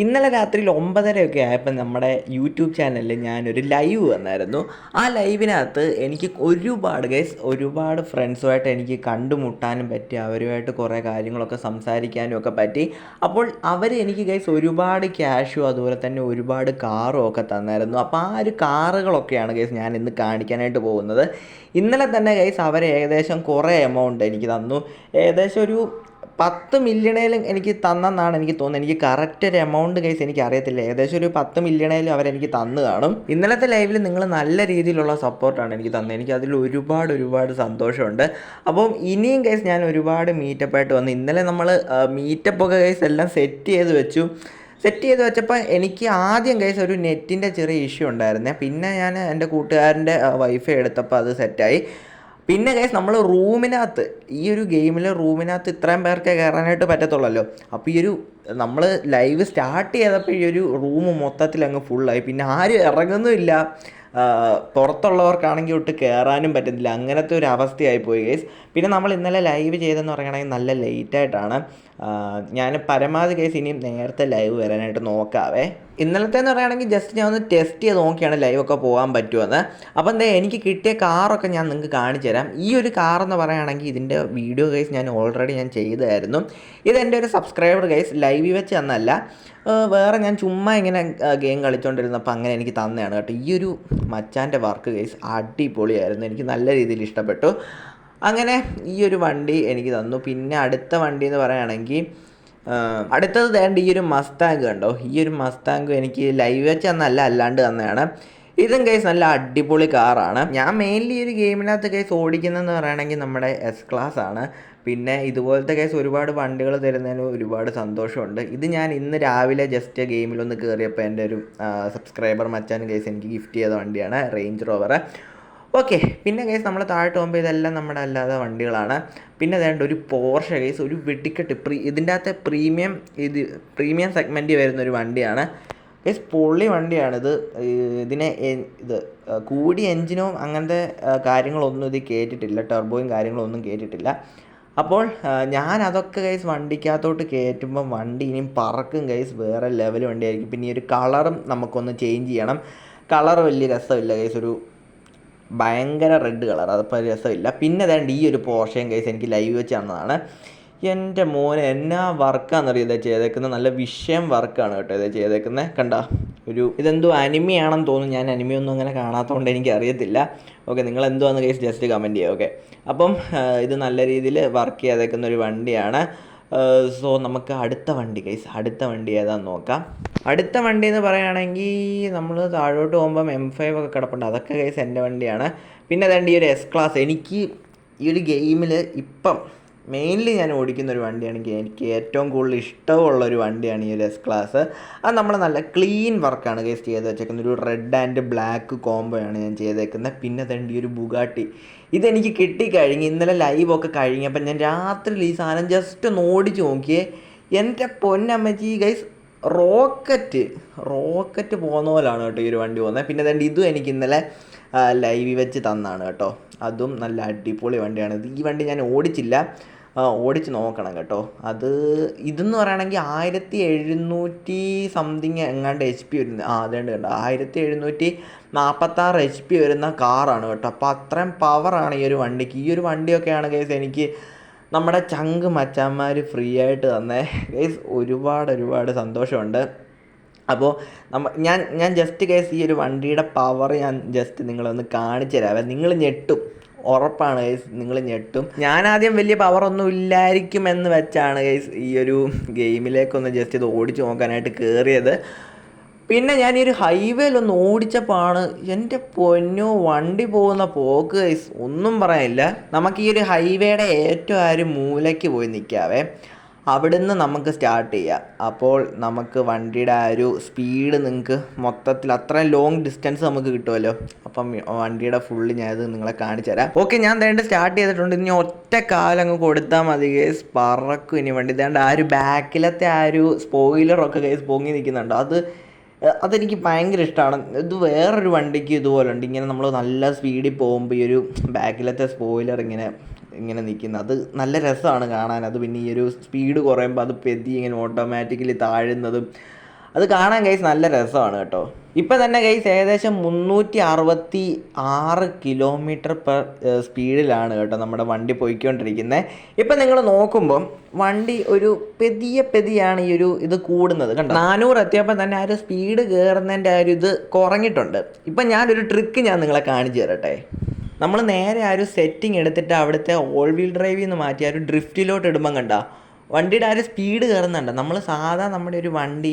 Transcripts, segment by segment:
ഇന്നലെ രാത്രിയിൽ ഒമ്പതരയൊക്കെ ആയപ്പോൾ നമ്മുടെ യൂട്യൂബ് ചാനലിൽ ഞാനൊരു ലൈവ് വന്നായിരുന്നു. ആ ലൈവിനകത്ത് എനിക്ക് ഒരുപാട് ഗൈസ് ഒരുപാട് ഫ്രണ്ട്സുമായിട്ട് എനിക്ക് കണ്ടുമുട്ടാനും പറ്റി അവരുമായിട്ട് കുറേ കാര്യങ്ങളൊക്കെ സംസാരിക്കാനും ഒക്കെ പറ്റി. അപ്പോൾ അവർ എനിക്ക് ഗൈസ് ഒരുപാട് ക്യാഷും അതുപോലെ തന്നെ ഒരുപാട് കാറും ഒക്കെ തന്നായിരുന്നു. അപ്പോൾ ആ ഒരു കാറുകളൊക്കെയാണ് ഗൈസ് ഞാൻ ഇന്ന് കാണിക്കാനായിട്ട് പോകുന്നത്. ഇന്നലെ തന്നെ ഗൈസ് അവർ ഏകദേശം കുറേ എമൗണ്ട് എനിക്ക് തന്നു. ഏകദേശം ഒരു പത്ത് മില്യണേലും എനിക്ക് തന്നെന്നാണ് എനിക്ക് തോന്നുന്നത്. എനിക്ക് കറക്റ്റ് ഒരു എമൗണ്ട് കേസ് എനിക്ക് അറിയത്തില്ല. ഏകദേശം ഒരു പത്ത് മില്യണേലും അവരെനിക്ക് തന്നു കാണും. ഇന്നലത്തെ ലൈവിൽ നിങ്ങൾ നല്ല രീതിയിലുള്ള സപ്പോർട്ടാണ് എനിക്ക് തന്നത്. എനിക്ക് അതിൽ ഒരുപാട് ഒരുപാട് സന്തോഷമുണ്ട്. അപ്പം ഇനിയും കേസ് ഞാൻ ഒരുപാട് മീറ്റപ്പ് ആയിട്ട് വന്നു ഇന്നലെ നമ്മൾ മീറ്റപ്പ് ഒക്കെ കേസ് എല്ലാം സെറ്റ് ചെയ്ത് വെച്ചു. സെറ്റ് ചെയ്ത് വെച്ചപ്പോൾ എനിക്ക് ആദ്യം കേസ് ഒരു നെറ്റിന്റെ ചെറിയ ഇഷ്യൂ ഉണ്ടായിരുന്നേ. പിന്നെ ഞാൻ എന്റെ കൂട്ടുകാരന്റെ വൈഫൈ എടുത്തപ്പോൾ അത് സെറ്റായി പിന്നെ കേസ് നമ്മൾ റൂമിനകത്ത് ഈ ഒരു ഗെയിമിൽ റൂമിനകത്ത് ഇത്രയും പേർക്ക് കയറാനായിട്ട് പറ്റത്തുള്ളല്ലോ. അപ്പോൾ ഈ ഒരു നമ്മൾ ലൈവ് സ്റ്റാർട്ട് ചെയ്തപ്പോൾ ഈ ഒരു റൂം മൊത്തത്തിൽ അങ്ങ് ഫുള്ളായി പിന്നെ ആരും ഇറങ്ങുന്നുമില്ല. പുറത്തുള്ളവർക്കാണെങ്കിൽ ഒട്ട് കയറാനും പറ്റുന്നില്ല. അങ്ങനത്തെ ഒരു അവസ്ഥയായി പോയി കേസ് പിന്നെ നമ്മൾ ഇന്നലെ ലൈവ് ചെയ്തെന്ന് പറയുകയാണെങ്കിൽ നല്ല ലേറ്റായിട്ടാണ് ഞാൻ പരമാവധി കേസ് ഇനിയും നേരത്തെ ലൈവ് വരാനായിട്ട് നോക്കാവേ. ഇന്നലത്തെ എന്ന് പറയുകയാണെങ്കിൽ ജസ്റ്റ് ഞാൻ ഒന്ന് ടെസ്റ്റ് ചെയ്ത് നോക്കിയാണ് ലൈവൊക്കെ പോകാൻ പറ്റുമെന്ന് അപ്പോൾ എന്താ എനിക്ക് കിട്ടിയ കാറൊക്കെ ഞാൻ നിങ്ങൾക്ക് കാണിച്ചു തരാം. ഈ ഒരു കാർ എന്ന് പറയുകയാണെങ്കിൽ ഇതിന്റെ വീഡിയോ കേസ് ഞാൻ ഓൾറെഡി ഞാൻ ചെയ്തായിരുന്നു. ഇതെന്റെ ഒരു സബ്സ്ക്രൈബർ ഗൈസ് ലൈവിൽ വെച്ച് തന്നല്ല. വേറെ ഞാൻ ചുമ്മാ ഇങ്ങനെ ഗെയിം കളിച്ചുകൊണ്ടിരുന്നപ്പോൾ അങ്ങനെ എനിക്ക് തന്നെയാണ് കേട്ടോ. ഈ ഒരു മച്ചാന്റെ വർക്ക് കേസ് അടിപൊളിയായിരുന്നു. എനിക്ക് നല്ല രീതിയിൽ ഇഷ്ടപ്പെട്ടു. അങ്ങനെ ഈ ഒരു വണ്ടി എനിക്ക് തന്നു. പിന്നെ അടുത്ത വണ്ടി എന്ന് പറയുകയാണെങ്കിൽ അടുത്തത് തേണ്ട ഈ ഒരു മസ്താങ്ക് കണ്ടോ? ഈ ഒരു മസ്താങ്ക് എനിക്ക് ലൈവ് വെച്ച് തന്നല്ല അല്ലാണ്ട് തന്നെയാണ്. ഇതും കേസ് നല്ല അടിപൊളി കാറാണ് ഞാൻ മെയിൻലി ഒരു ഗെയിമിനകത്ത് കേസ് ഓടിക്കുന്നതെന്ന് പറയുകയാണെങ്കിൽ നമ്മുടെ എസ് ക്ലാസ് ആണ്. പിന്നെ ഇതുപോലത്തെ കേസ് ഒരുപാട് വണ്ടികൾ തരുന്നതിന് ഒരുപാട് സന്തോഷമുണ്ട്. ഇത് ഞാൻ ഇന്ന് രാവിലെ ജസ്റ്റ് ഗെയിമിലൊന്ന് കയറിയപ്പോൾ എന്റെ ഒരു സബ്സ്ക്രൈബർ മച്ചാൻ കേസ് എനിക്ക് ഗിഫ്റ്റ് ചെയ്ത വണ്ടിയാണ് റേഞ്ച് റോവർ ഓക്കെ പിന്നെ കേസ് നമ്മൾ താഴോട്ട് പോകുമ്പോൾ ഇതെല്ലാം നമ്മുടെ അല്ലാതെ വണ്ടികളാണ്. പിന്നെ വേണ്ട ഒരു പോർഷ കേസ് ഒരു വെടിക്കെട്ട്. പ്രീ ഇതിന്റെ അകത്തെ പ്രീമിയം ഇത് പ്രീമിയം സെഗ്മെന്റ് വരുന്ന ഒരു വണ്ടിയാണ്. കേസ് പൊള്ളി വണ്ടിയാണിത്. ഇത് ഇതിനെ ഇത് കൂടി എൻജിനും അങ്ങനത്തെ കാര്യങ്ങളൊന്നും ഇത് കയറ്റിട്ടില്ല ടെർബോയും കാര്യങ്ങളൊന്നും കയറ്റിട്ടില്ല അപ്പോൾ ഞാൻ അതൊക്കെ ഗൈസ് വണ്ടിക്കകത്തോട്ട് കയറ്റുമ്പോൾ വണ്ടി ഇനിയും പറക്കും ഗൈസ് വേറെ ലെവൽ വണ്ടിയായിരിക്കും. പിന്നെ ഈ ഒരു കളറും നമുക്കൊന്ന് ചേഞ്ച് ചെയ്യണം. കളർ വലിയ രസമില്ല ഗൈസ് ഒരു ഭയങ്കര റെഡ് കളർ അതിപ്പോൾ രസമില്ല. പിന്നെ അതാണ്ട് ഈ ഒരു പോർഷൻ കേസ് എനിക്ക് ലൈവ് വെച്ച് തന്നതാണ്. എന്റെ മോനെ എന്നാ വർക്കാണെന്നറിയോ ഇതാ ചെയ്തേക്കുന്നത്? നല്ല വിഷയം വർക്കാണ് കേട്ടോ ഇത് ചെയ്തേക്കുന്നത്. കണ്ട ഒരു ഇതെന്തോ അനിമയാണെന്ന് തോന്നുന്നു. ഞാൻ അനിമയൊന്നും അങ്ങനെ കാണാത്തതുകൊണ്ട് എനിക്ക് അറിയത്തില്ല ഓക്കെ നിങ്ങൾ എന്തോ എന്തുവാന്ന് കേസ് ജസ്റ്റ് കമന്റ് ചെയ്യുക ഓക്കെ. അപ്പം ഇത് നല്ല രീതിയിൽ വർക്ക് ചെയ്തേക്കുന്ന ഒരു വണ്ടിയാണ്. സോ നമുക്ക് അടുത്ത വണ്ടി കേസ് അടുത്ത വണ്ടി ഏതാന്ന് നോക്കാം. അടുത്ത വണ്ടി എന്ന് പറയുകയാണെങ്കിൽ നമ്മൾ താഴോട്ട് പോകുമ്പം എം ഫൈവ് ഒക്കെ കിടപ്പുണ്ട്. അതൊക്കെ കേസ് എന്റെ വണ്ടിയാണ്. പിന്നെ അതേണ്ട ഈ ഒരു എസ് ക്ലാസ് എനിക്ക് ഈ ഒരു ഗെയിമിൽ ഇപ്പം മെയിൻലി ഞാൻ ഓടിക്കുന്ന ഒരു വണ്ടിയാണെങ്കിൽ എനിക്ക് ഏറ്റവും കൂടുതൽ ഇഷ്ടമുള്ള ഒരു വണ്ടിയാണ് ഈ ഒരു എസ് ക്ലാസ് അത് നമ്മൾ നല്ല ക്ലീൻ വർക്കാണ് ഗേസ് ചെയ്ത് വെച്ചേക്കുന്നത്. ഒരു റെഡ് ആൻഡ് ബ്ലാക്ക് കോംബോ ആണ് ഞാൻ ചെയ്തേക്കുന്നത്. പിന്നെ തണ്ടി ഒരു ബുഗാട്ടി ഇതെനിക്ക് കിട്ടിക്കഴിഞ്ഞ് ഇന്നലെ ലൈവൊക്കെ കഴിഞ്ഞപ്പോൾ ഞാൻ രാത്രിയിൽ ഈ സാധനം ജസ്റ്റ് ഒന്ന് ഓടിച്ച് നോക്കിയേ. എന്റെ പൊന്നമ്മച്ചി ഗൈസ് റോക്കറ്റ് റോക്കറ്റ് പോകുന്ന പോലാണ് കേട്ടോ ഈ ഒരു വണ്ടി പോകുന്നത്. പിന്നെ അതുകൊണ്ട് ഇതും എനിക്ക് ഇന്നലെ ലൈവിൽ വെച്ച് തന്നാണ് കേട്ടോ. അതും നല്ല അടിപൊളി വണ്ടിയാണ്. ഈ വണ്ടി ഞാൻ ഓടിച്ചില്ല. ഓടിച്ച് നോക്കണം കേട്ടോ. അത് ഇതെന്ന് പറയുകയാണെങ്കിൽ ആയിരത്തി എഴുന്നൂറ്റി സംതിങ് എങ്ങാണ്ട് എച്ച് പി വരുന്ന ആ അതേണ്ട കേട്ടോ ആയിരത്തി എഴുന്നൂറ്റി നാൽപ്പത്താറ് എച്ച് പി വരുന്ന കാറാണ് കേട്ടോ. അപ്പോൾ അത്രയും പവറാണ് ഈ ഒരു വണ്ടിക്ക്. ഈ ഒരു വണ്ടിയൊക്കെയാണ് കേസ് എനിക്ക് നമ്മുടെ ചങ്ക് മച്ചാന്മാർ ഫ്രീ ആയിട്ട് തന്നെ. കേസ് ഒരുപാട് ഒരുപാട് സന്തോഷമുണ്ട്. അപ്പോൾ നമ്മ ഞാൻ ഞാൻ ജസ്റ്റ് കേസ് ഈ ഒരു വണ്ടിയുടെ പവർ ഞാൻ ജസ്റ്റ് നിങ്ങളൊന്ന് കാണിച്ചു തരാവേ നിങ്ങൾ ഞെട്ടും. ഉറപ്പാണ് ഗൈസ് നിങ്ങൾ ഞെട്ടും. ഞാൻ ആദ്യം വലിയ പവർ ഒന്നും ഇല്ലായിരിക്കും എന്ന് വെച്ചാണ് ഗൈസ് ഈ ഒരു ഗെയിമിലേക്കൊന്ന് ജസ്റ്റ് ഇത് ഓടിച്ചു നോക്കാനായിട്ട് കയറിയത് പിന്നെ ഞാൻ ഈ ഒരു ഹൈവേയിലൊന്ന് ഓടിച്ചപ്പോഴാണ് എന്റെ പൊന്നു വണ്ടി പോകുന്ന പോക്ക് ഗൈസ് ഒന്നും പറയാനില്ല. നമുക്ക് ഈ ഒരു ഹൈവേയുടെ ഏറ്റവും ആ ഒരു മൂലയ്ക്ക് പോയി നിൽക്കാവേ അവിടുന്ന് നമുക്ക് സ്റ്റാർട്ട് ചെയ്യാം. അപ്പോൾ നമുക്ക് വണ്ടിയുടെ ആ ഒരു സ്പീഡ് നിങ്ങൾക്ക് മൊത്തത്തിൽ അത്രയും ലോങ് ഡിസ്റ്റൻസ് നമുക്ക് കിട്ടുമല്ലോ അപ്പം വണ്ടിയുടെ ഫുള്ള് ഞാനത് നിങ്ങളെ കാണിച്ചു തരാം. ഓക്കെ ഞാൻ ദേണ്ട സ്റ്റാർട്ട് ചെയ്തിട്ടുണ്ട്. ഇനി ഒറ്റ കാലം അങ്ങ് കൊടുത്താൽ മതി കേസ് പറക്കും ഇനി വണ്ടി. ദേണ്ട ആ ഒരു ബാക്കിലത്തെ ആ ഒരു സ്പോയിലറൊക്കെ കേസ് പൊങ്ങി നിൽക്കുന്നുണ്ട്. അത് അതെനിക്ക് ഭയങ്കര ഇഷ്ടമാണ് ഇത് വേറൊരു വണ്ടിക്ക് ഇതുപോലെ ഉണ്ട് ഇങ്ങനെ നമ്മൾ നല്ല സ്പീഡിൽ പോകുമ്പോൾ ഈ ഒരു ബാക്കിലത്തെ സ്പോയിലർ ഇങ്ങനെ ഇങ്ങനെ നിൽക്കുന്നത്. അത് നല്ല രസമാണ് കാണാൻ. അത് പിന്നെ ഈ ഒരു സ്പീഡ് കുറയുമ്പോൾ അത് പെതി ഇങ്ങനെ ഓട്ടോമാറ്റിക്കലി താഴുന്നതും. അത് കാണാൻ ഗൈസ് നല്ല രസമാണ് കേട്ടോ. ഇപ്പം തന്നെ ഗൈസ് ഏകദേശം മുന്നൂറ്റി അറുപത്തി ആറ് കിലോമീറ്റർ പെർ സ്പീഡിലാണ് കേട്ടോ നമ്മുടെ വണ്ടി പോയിക്കൊണ്ടിരിക്കുന്നത് ഇപ്പം നിങ്ങൾ നോക്കുമ്പം വണ്ടി ഒരു പെതിയെ പെതിയാണ് ഈ ഒരു ഇത് കൂടുന്നത് കണ്ടോ? നാനൂറ് എത്തിയപ്പോൾ തന്നെ ആ ഒരു സ്പീഡ് കയറുന്നതിന്റെ ആ ഒരു ഇത് കുറഞ്ഞിട്ടുണ്ട്. ഇപ്പം ഞാനൊരു ട്രിക്ക് ഞാൻ നിങ്ങളെ കാണിച്ചു തരട്ടെ. നമ്മൾ നേരെ ആ ഒരു സെറ്റിംഗ് എടുത്തിട്ട് അവിടുത്തെ ഓൾ വീൽ ഡ്രൈവിൽ നിന്ന് മാറ്റി ആ ഒരു ഡ്രിഫ്റ്റിലോട്ട് ഇടുമ്പം കണ്ട വണ്ടിയുടെ ആ ഒരു സ്പീഡ് കയറുന്നുണ്ട് നമ്മൾ സാധാ നമ്മുടെ ഒരു വണ്ടി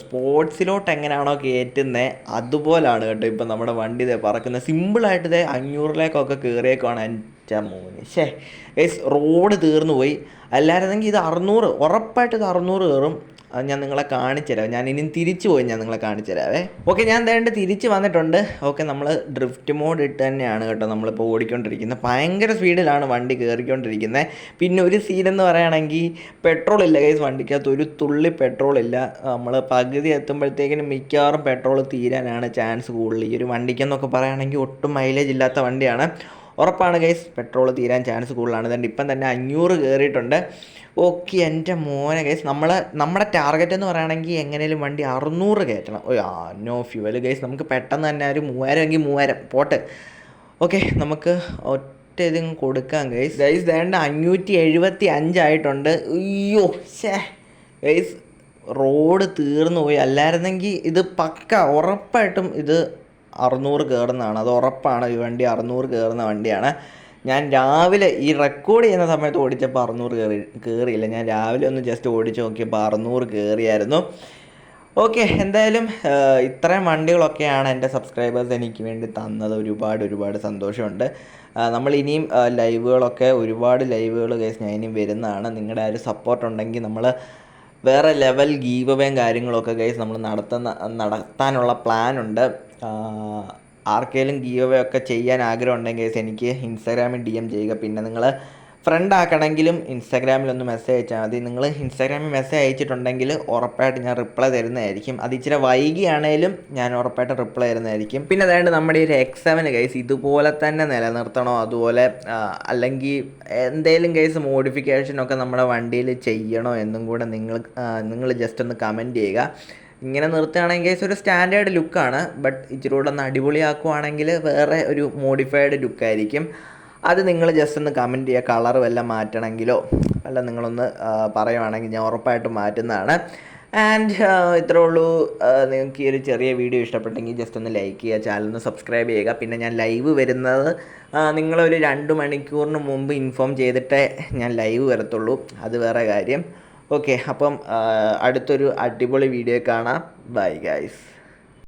സ്പോർട്സിലോട്ട് എങ്ങനെയാണോ കയറ്റുന്നത് അതുപോലാണ് കേട്ടോ ഇപ്പം നമ്മുടെ വണ്ടി ഇതേ പറക്കുന്നത്. സിമ്പിളായിട്ട് ഇതേ അഞ്ഞൂറിലേക്കൊക്കെ കയറിയേക്കാണ് എന്റെ മോന്. ഷേ ഗൈസ് റോഡ് തീർന്നു പോയി. അല്ലായിരുന്നെങ്കിൽ ഇത് അറുന്നൂറ് ഉറപ്പായിട്ട് ഇത് അറുന്നൂറ് കയറും അത് ഞാൻ നിങ്ങളെ കാണിച്ചു തരാം. ഞാൻ ഇനി തിരിച്ചു പോയി ഞാൻ നിങ്ങളെ കാണിച്ചു തരാവേ. ഓക്കെ ഞാൻ എന്തായാലും തിരിച്ച് വന്നിട്ടുണ്ട്. ഓക്കെ നമ്മൾ ഡ്രിഫ്റ്റ് മോഡ് ഇട്ട് തന്നെയാണ് കേട്ടോ നമ്മളിപ്പോൾ ഓടിക്കൊണ്ടിരിക്കുന്നത്. ഭയങ്കര സ്പീഡിലാണ് വണ്ടി കയറിക്കൊണ്ടിരിക്കുന്നത് പിന്നെ ഒരു സീൻ എന്ന് പറയുകയാണെങ്കിൽ പെട്രോൾ ഇല്ല കൈസ് വണ്ടിക്കകത്ത് ഒരു തുള്ളി പെട്രോൾ ഇല്ല. നമ്മൾ പകുതി എത്തുമ്പോഴത്തേക്കിനും മിക്കവാറും പെട്രോൾ തീരാനാണ് ചാൻസ് കൂടുതൽ. ഈ ഒരു വണ്ടിക്കെന്നൊക്കെ പറയുകയാണെങ്കിൽ ഒട്ടും മൈലേജ് ഇല്ലാത്ത വണ്ടിയാണ്. ഉറപ്പാണ് ഗൈസ് പെട്രോൾ തീരാൻ ചാൻസ് കൂടുതലാണ്. അതുകൊണ്ട് ഇപ്പം തന്നെ അഞ്ഞൂറ് കയറിയിട്ടുണ്ട് ഓക്കെ എന്റെ മോനെ ഗൈസ് നമ്മൾ നമ്മുടെ ടാർഗറ്റ് എന്ന് പറയുകയാണെങ്കിൽ എങ്ങനെയും വണ്ടി അറുന്നൂറ് കയറ്റണം. ഓ ആ നോ ഫ്യൂവൽ ഗൈസ് നമുക്ക് പെട്ടെന്ന് തന്നെ ഒരു മൂവായിരം എങ്കിൽ മൂവായിരം. പോട്ടെ. ഓക്കെ നമുക്ക് ഒറ്റ ഇതും കൊടുക്കാം ഗൈസ് ഗൈസ് വേണ്ട. അഞ്ഞൂറ്റി എഴുപത്തി അഞ്ചായിട്ടുണ്ട് അയ്യോ ഷേ ഗൈസ് റോഡ് തീർന്നു പോയി. അല്ലായിരുന്നെങ്കിൽ ഇത് പക്ക. ഉറപ്പായിട്ടും ഇത് അറുന്നൂറ് കയറുന്നതാണ് അത് ഉറപ്പാണ്. ഈ വണ്ടി അറുന്നൂറ് കയറുന്ന വണ്ടിയാണ്. ഞാൻ രാവിലെ ഈ റെക്കോർഡ് ചെയ്യുന്ന സമയത്ത് ഓടിച്ചപ്പോൾ അറുന്നൂറ് കയറി കയറിയില്ല ഞാൻ രാവിലെ ഒന്ന് ജസ്റ്റ് ഓടിച്ച് നോക്കിയപ്പോൾ അറുന്നൂറ് കയറിയായിരുന്നു ഓക്കെ എന്തായാലും ഇത്രയും വണ്ടികളൊക്കെയാണ് എന്റെ സബ്സ്ക്രൈബേഴ്സ് എനിക്ക് വേണ്ടി തന്നത്. ഒരുപാട് ഒരുപാട് സന്തോഷമുണ്ട്. നമ്മൾ ഇനിയും ലൈവുകളൊക്കെ ഒരുപാട് ലൈവുകൾ കേസ് ഞാൻ ഇനിയും വരുന്നതാണ്. നിങ്ങളുടെ ആ ഒരു സപ്പോർട്ട് ഉണ്ടെങ്കിൽ നമ്മൾ വേറെ ലെവൽ ഗീവ് അവേയും കാര്യങ്ങളൊക്കെ ഗൈസ് നമ്മൾ നടത്തുന്ന നടത്താനുള്ള പ്ലാനുണ്ട് ആർക്കെങ്കിലും ഗീവ് അവേ ഒക്കെ ചെയ്യാൻ ആഗ്രഹം ഉണ്ടെങ്കിൽ ഗൈസ് എനിക്ക് ഇൻസ്റ്റാഗ്രാമിൽ ഡി എം ചെയ്യുക. പിന്നെ നിങ്ങൾ ഫ്രണ്ട് ആക്കണമെങ്കിലും ഇൻസ്റ്റാഗ്രാമിലൊന്ന് മെസ്സേജ് അയച്ചാൽ മതി. നിങ്ങൾ ഇൻസ്റ്റാഗ്രാമിൽ മെസ്സേജ് അയച്ചിട്ടുണ്ടെങ്കിൽ ഉറപ്പായിട്ട് ഞാൻ റിപ്ലൈ തരുന്നതായിരിക്കും. അത് ഇച്ചിരി വൈകിയാണേലും ഞാൻ ഉറപ്പായിട്ട് റിപ്ലൈ തരുന്നതായിരിക്കും. പിന്നെ അതായത് നമ്മുടെ ഒരു എക്സാമിന് കേസ് ഇതുപോലെ തന്നെ നിലനിർത്തണോ? അതുപോലെ അല്ലെങ്കിൽ എന്തെങ്കിലും കേസ് മോഡിഫിക്കേഷനൊക്കെ നമ്മുടെ വണ്ടിയിൽ ചെയ്യണോ എന്നും കൂടെ നിങ്ങൾ നിങ്ങൾ ജസ്റ്റ് ഒന്ന് കമന്റ് ചെയ്യുക. ഇങ്ങനെ നിർത്തുകയാണെങ്കിൽ ഒരു സ്റ്റാൻഡേർഡ് ലുക്കാണ് ബട്ട് ഇച്ചിരി കൂടെ ഒന്ന് അടിപൊളിയാക്കുവാണെങ്കിൽ വേറെ ഒരു മോഡിഫൈഡ് ലുക്കായിരിക്കും അത് നിങ്ങൾ ജസ്റ്റ് ഒന്ന് കമന്റ് ചെയ്യുക. കളർ വല്ല മാറ്റണമെങ്കിലോ അല്ല നിങ്ങളൊന്ന് പറയുവാണെങ്കിൽ ഞാൻ ഉറപ്പായിട്ടും മാറ്റുന്നതാണ്. ആൻഡ് ഇത്രേ ഉള്ളൂ. നിങ്ങൾക്ക് ഈ ഒരു ചെറിയ വീഡിയോ ഇഷ്ടപ്പെട്ടെങ്കിൽ ജസ്റ്റ് ഒന്ന് ലൈക്ക് ചെയ്യുക ചാനൽ ഒന്ന് സബ്സ്ക്രൈബ് ചെയ്യുക. പിന്നെ ഞാൻ ലൈവ് വരുന്നത് നിങ്ങളൊരു രണ്ട് മണിക്കൂറിന് മുമ്പ് ഇൻഫോം ചെയ്തിട്ടേ ഞാൻ ലൈവ് വരത്തുള്ളൂ. അത് വേറെ കാര്യം. ഓക്കെ അപ്പം അടുത്തൊരു അടിപൊളി വീഡിയോ കാണാം. Bye guys